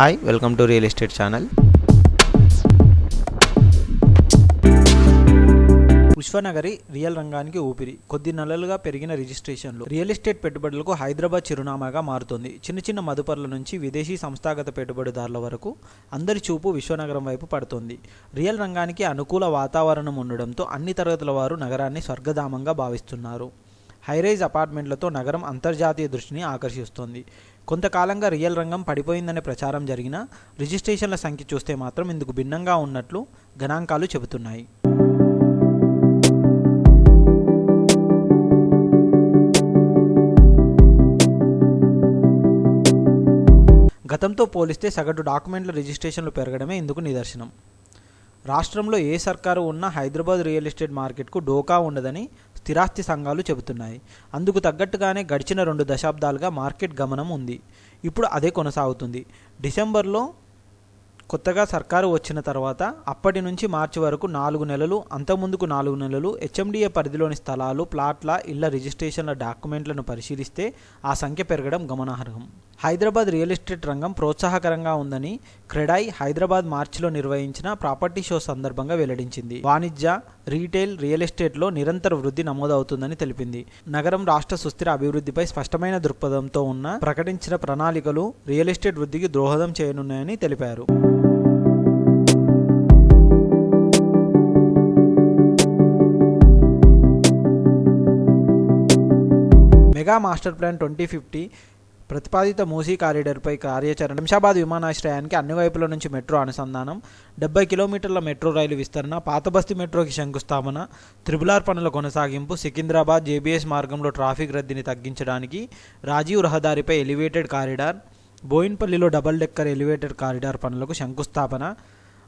Hi welcome to real estate channel విశ్వనగరి real రంగానికి ఊపిరి. కొద్ది నెలలుగా పెరిగిన రిజిస్ట్రేషన్లు రియల్ ఎస్టేట్ పెట్టుబడులకు హైదరాబాద్ చిరునామాగా మారుతుంది. చిన్న చిన్న మదుపర్ల నుంచి విదేశీ సంస్థాగత పెట్టుబడిదారుల వరకు అందరి చూపు విశ్వనగరం వైపు పడుతుంది. రియల్ రంగానికి అనుకూల వాతావరణం ఉండడంతో అన్ని తరగతుల వారు నగరాన్ని స్వర్గధామంగా భావిస్తున్నారు. హైరైజ్ అపార్ట్మెంట్లతో నగరం అంతర్జాతీయ దృష్టిని ఆకర్షిస్తోంది. కొంతకాలంగా రియల్ రంగం పడిపోయిందనే ప్రచారం జరిగినా రిజిస్ట్రేషన్ల సంఖ్య చూస్తే మాత్రం ఇందుకు భిన్నంగా ఉన్నట్లు గణాంకాలు చెబుతున్నాయి. గతంతో పోలిస్తే సగటు డాక్యుమెంట్ల రిజిస్ట్రేషన్లు పెరగడమే ఇందుకు నిదర్శనం. రాష్ట్రంలో ఏ సర్కారు ఉన్నా హైదరాబాద్ రియల్ ఎస్టేట్ మార్కెట్కు డోకా ఉండదని స్థిరాస్తి సంఘాలు చెబుతున్నాయి. అందుకు తగ్గట్టుగానే గడిచిన రెండు దశాబ్దాలుగా మార్కెట్ గమనం ఉంది. ఇప్పుడు అదే కొనసాగుతుంది. డిసెంబర్లో కొత్తగా సర్కారు వచ్చిన తర్వాత అప్పటి నుంచి మార్చి వరకు నాలుగు నెలలు అంతకుముందుకు నాలుగు నెలలు హెచ్ఎండిఏ పరిధిలోని స్థలాలు ప్లాట్ల ఇళ్ళ రిజిస్ట్రేషన్ల డాక్యుమెంట్లను పరిశీలిస్తే ఆ సంఖ్య పెరగడం గమనార్హం. హైదరాబాద్ రియల్ ఎస్టేట్ రంగం ప్రోత్సాహకరంగా ఉందని క్రెడాయ్ హైదరాబాద్ మార్చిలో నిర్వహించిన ప్రాపర్టీ షో సందర్భంగా వెల్లడించింది. వాణిజ్య రీటైల్ రియల్ ఎస్టేట్లో నిరంతర వృద్ధి నమోదవుతుందని తెలిపింది. నగరం రాష్ట్ర సుస్థిర అభివృద్ధిపై స్పష్టమైన దృక్పథంతో ఉన్న ప్రకటించిన ప్రణాళికలు రియల్ ఎస్టేట్ వృద్ధికి దోహదం చేయనున్నాయని తెలిపారు. Mega master plan twenty fifty ప్రతిపాదిత మూసీ కారిడార్పై కార్యాచరణ శంషాబాద్ విమానాశ్రయానికి అన్ని వైపుల నుంచి మెట్రో అనుసంధానం డెబ్బై కిలోమీటర్ల మెట్రో రైలు విస్తరణ పాతబస్తీ మెట్రోకి శంకుస్థాపన త్రిబులార్ పనుల కొనసాగింపు సికింద్రాబాద్ జేబీఎస్ మార్గంలో ట్రాఫిక్ రద్దీని తగ్గించడానికి రాజీవ్ రహదారిపై ఎలివేటెడ్ కారిడార్ బోయిన్పల్లిలో డబల్ డెక్కర్ ఎలివేటెడ్ కారిడార్ పనులకు శంకుస్థాపన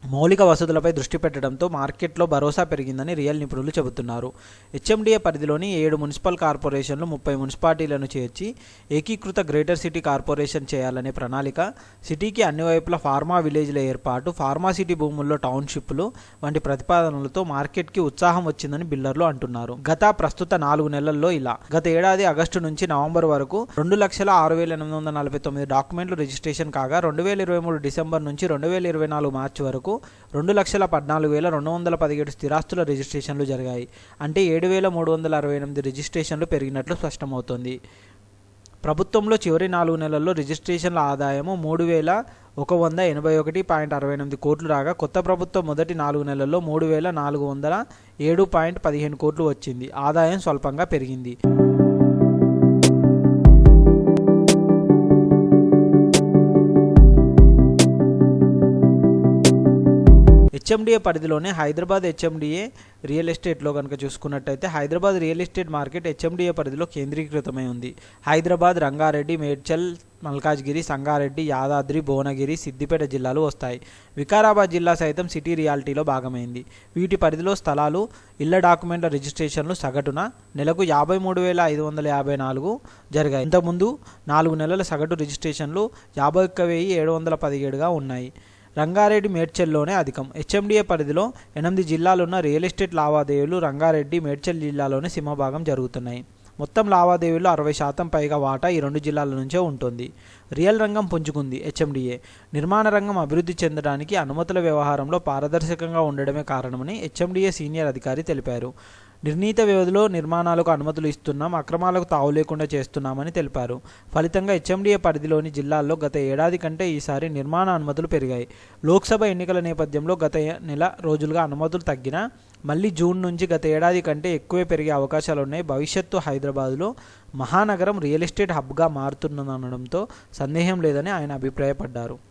మౌలిక వసతులపై దృష్టి పెట్టడంతో మార్కెట్లో భరోసా పెరిగిందని రియల్ నిపుణులు చెబుతున్నారు. హెచ్ఎండిఏ పరిధిలోని ఏడు మున్సిపల్ కార్పొరేషన్లు ముప్పై మున్సిపాలిటీలను చేర్చి ఏకీకృత గ్రేటర్ సిటీ కార్పొరేషన్ చేయాలనే ప్రణాళిక సిటీకి అన్ని వైపుల ఫార్మా విలేజ్ల ఏర్పాటు ఫార్మా సిటీ భూముల్లో టౌన్షిప్లు వంటి ప్రతిపాదనలతో మార్కెట్కి ఉత్సాహం వచ్చిందని బిల్లర్లు అంటున్నారు. గత ప్రస్తుత నాలుగు నెలల్లో ఇలా. గత ఏడాది ఆగస్టు నుంచి నవంబర్ వరకు రెండు లక్షల ఆరు వేల ఎనిమిది వందల నలభై తొమ్మిది డాక్యుమెంట్లు రిజిస్ట్రేషన్ కాగా రెండు వేల ఇరవై మూడు డిసెంబర్ నుంచి రెండు వేల ఇరవై నాలుగు మార్చి వరకు రెండు లక్షల పద్నాలుగు వేల రెండు వందల పదిహేడు స్థిరాస్తుల రిజిస్ట్రేషన్లు జరిగాయి. అంటే ఏడు వేల మూడు వందల అరవై ఎనిమిది రిజిస్ట్రేషన్లు పెరిగినట్లు స్పష్టమవుతోంది. ప్రభుత్వంలో చివరి నాలుగు నెలల్లో రిజిస్ట్రేషన్ల ఆదాయము మూడు వేల ఒక వంద ఎనభై ఒకటి పాయింట్ అరవై ఎనిమిది కోట్లు రాగా కొత్త ప్రభుత్వం మొదటి నాలుగు నెలల్లో మూడు వేల నాలుగు వందల ఏడు పాయింట్ పదిహేను కోట్లు వచ్చింది. ఆదాయం స్వల్పంగా పెరిగింది. హెచ్ఎండిఏ పరిధిలోనే హైదరాబాద్ హెచ్ఎండిఏ రియల్ ఎస్టేట్లో కనుక చూసుకున్నట్టయితే Hyderabad real estate market HMDA పరిధిలో కేంద్రీకృతమై ఉంది. హైదరాబాద్ రంగారెడ్డి మేడ్చల్ మల్కాజ్గిరి సంగారెడ్డి యాదాద్రి భువనగిరి సిద్దిపేట జిల్లాలు వస్తాయి. వికారాబాద్ జిల్లా సైతం సిటీ రియాలిటీలో భాగమైంది. వీటి పరిధిలో స్థలాలు ఇళ్ళ డాక్యుమెంట్ల రిజిస్ట్రేషన్లు సగటున నెలకు యాభై మూడు వేల ఐదు వందల యాభై నాలుగు జరిగాయి. ఇంతకుముందు నాలుగు నెలల సగటు రిజిస్ట్రేషన్లు యాభై ఒక్క వెయ్యి ఏడు వందల పదిహేడుగా ఉన్నాయి. రంగారెడ్డి మేడ్చల్లోనే అధికం. హెచ్ఎండిఏ పరిధిలో ఎనిమిది జిల్లాలున్న రియల్ ఎస్టేట్ లావాదేవీలు రంగారెడ్డి మేడ్చల్ జిల్లాలోనే సింహభాగం జరుగుతున్నాయి. మొత్తం లావాదేవీల్లో అరవై శాతం పైగా వాటా ఈ రెండు జిల్లాల నుంచే ఉంటుంది. రియల్ రంగం పుంజుకుంది హెచ్ఎండిఏ. నిర్మాణ రంగం అభివృద్ధి చెందడానికి అనుమతుల వ్యవహారంలో పారదర్శకంగా ఉండడమే కారణమని హెచ్ఎండిఏ సీనియర్ అధికారి తెలిపారు. నిర్ణీత వ్యవధిలో నిర్మాణాలకు అనుమతులు ఇస్తున్నాం అక్రమాలకు తావు లేకుండా చేస్తున్నామని తెలిపారు. ఫలితంగా హెచ్ఎండిఏ పరిధిలోని జిల్లాల్లో గత ఏడాది కంటే ఈసారి నిర్మాణ అనుమతులు పెరిగాయి. లోక్సభ ఎన్నికల నేపథ్యంలో గత నెల రోజులుగా అనుమతులు తగ్గినా మళ్ళీ జూన్ నుంచి గత ఏడాది కంటే ఎక్కువే పెరిగే అవకాశాలు ఉన్నాయి. భవిష్యత్తు హైదరాబాద్లో మహానగరం రియల్ ఎస్టేట్ హబ్గా మారుతుందనడంతో సందేహం లేదని ఆయన అభిప్రాయపడ్డారు.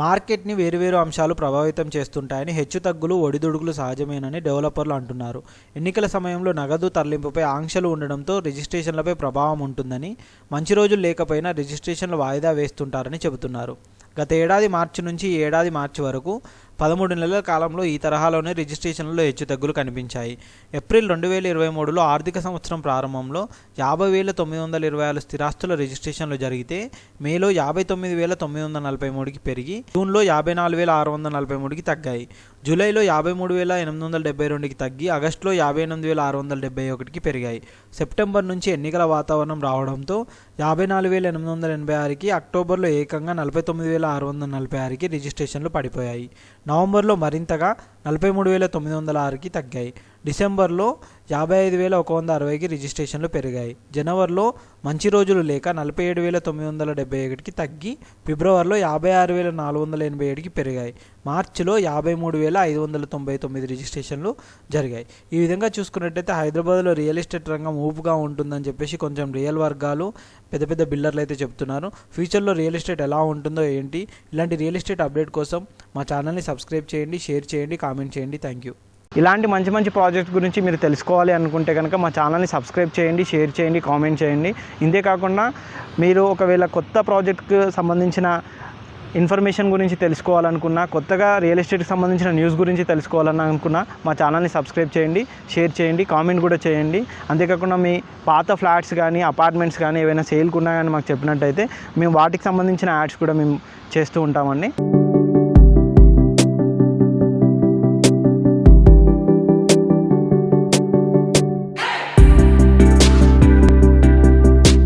మార్కెట్ని వేరువేరు అంశాలు ప్రభావితం చేస్తుంటాయని హెచ్చుతగ్గులు ఒడిదుడుకులు సహజమేనని డెవలపర్లు అంటున్నారు. ఎన్నికల సమయంలో నగదు తరలింపుపై ఆంక్షలు ఉండడంతో రిజిస్ట్రేషన్లపై ప్రభావం ఉంటుందని మంచి రోజులు లేకపోయినా రిజిస్ట్రేషన్లు వాయిదా వేస్తుంటారని చెబుతున్నారు. గత ఏడాది మార్చి నుంచి ఏడాది మార్చి వరకు పదమూడు నెలల కాలంలో ఈ తరహాలోనే రిజిస్ట్రేషన్లో హెచ్చుతగ్గులు కనిపించాయి. ఏప్రిల్ రెండు వేల ఇరవై మూడులో ఆర్థిక సంవత్సరం ప్రారంభంలో యాభై వేల తొమ్మిది వందల ఇరవై ఆరు స్థిరాస్తుల రిజిస్ట్రేషన్లు జరిగితే మేలో యాభై తొమ్మిది వేల తొమ్మిది వందల నలభై మూడుకి పెరిగి జూన్లో యాభై నాలుగు వేల ఆరు వందల నలభై మూడుకి తగ్గాయి. జూలైలో యాభై మూడు వేల ఎనిమిది వందల డెబ్బై రెండుకి తగ్గి ఆగస్టులో యాభై ఎనిమిది వేల ఆరు వందల డెబ్బై ఒకటికి పెరిగాయి. సెప్టెంబర్ నుంచి ఎన్నికల వాతావరణం రావడంతో యాభై నాలుగు వేల ఎనిమిది వందల ఎనభై ఆరుకి అక్టోబర్లో ఏకంగా నలభై తొమ్మిది వేల ఆరు వందల నలభై ఆరుకి రిజిస్ట్రేషన్లు పడిపోయాయి. నవంబర్లో మరింతగా నలభై మూడు వేల తొమ్మిది వందల ఆరుకి తగ్గాయి. డిసెంబర్లో యాభై ఐదు వేల ఒక వంద అరవైకి రిజిస్ట్రేషన్లు పెరిగాయి. జనవరిలో మంచి రోజులు లేక నలభై ఏడు వేల తొమ్మిది వందల డెబ్బై ఒకటికి తగ్గి ఫిబ్రవరిలో యాభై ఆరు వేల నాలుగు వందల ఎనభై ఏడుకి పెరిగాయి. మార్చిలో యాభై మూడు వేల ఐదు వందల తొంభై తొమ్మిది రిజిస్ట్రేషన్లు జరిగాయి. ఈ విధంగా చూసుకున్నట్టయితే హైదరాబాద్లో రియల్ ఎస్టేట్ రంగం ఊపుగా ఉంటుందని చెప్పేసి కొంచెం రియల్ వర్గాలు పెద్ద పెద్ద బిల్డర్లు అయితే చెప్తున్నారు. ఫ్యూచర్లో రియల్ ఎస్టేట్ ఎలా ఉంటుందో ఏంటి? ఇలాంటి రియల్ ఎస్టేట్ అప్డేట్ కోసం మా ఛానల్ని సబ్స్క్రైబ్ చేయండి షేర్ చేయండి కామెంట్ చేయండి. థ్యాంక్ యూ ఇలాంటి మంచి మంచి ప్రాజెక్ట్ గురించి మీరు తెలుసుకోవాలి అనుకుంటే కనుక మా ఛానల్ని సబ్స్క్రైబ్ చేయండి షేర్ చేయండి కామెంట్ చేయండి. ఇంతే కాకుండా మీరు ఒకవేళ కొత్త ప్రాజెక్ట్కి సంబంధించిన ఇన్ఫర్మేషన్ గురించి తెలుసుకోవాలనుకున్నా కొత్తగా రియల్ ఎస్టేట్కి సంబంధించిన న్యూస్ గురించి తెలుసుకోవాలని అనుకున్నా మా ఛానల్ని సబ్స్క్రైబ్ చేయండి షేర్ చేయండి కామెంట్ కూడా చేయండి. అంతేకాకుండా మీ పాత ఫ్లాట్స్ కానీ అపార్ట్మెంట్స్ కానీ ఏవైనా సేల్కి ఉన్నాయని కానీ మాకు చెప్పినట్టయితే మేము వాటికి సంబంధించిన యాడ్స్ కూడా మేము చేస్తూ ఉంటామండి.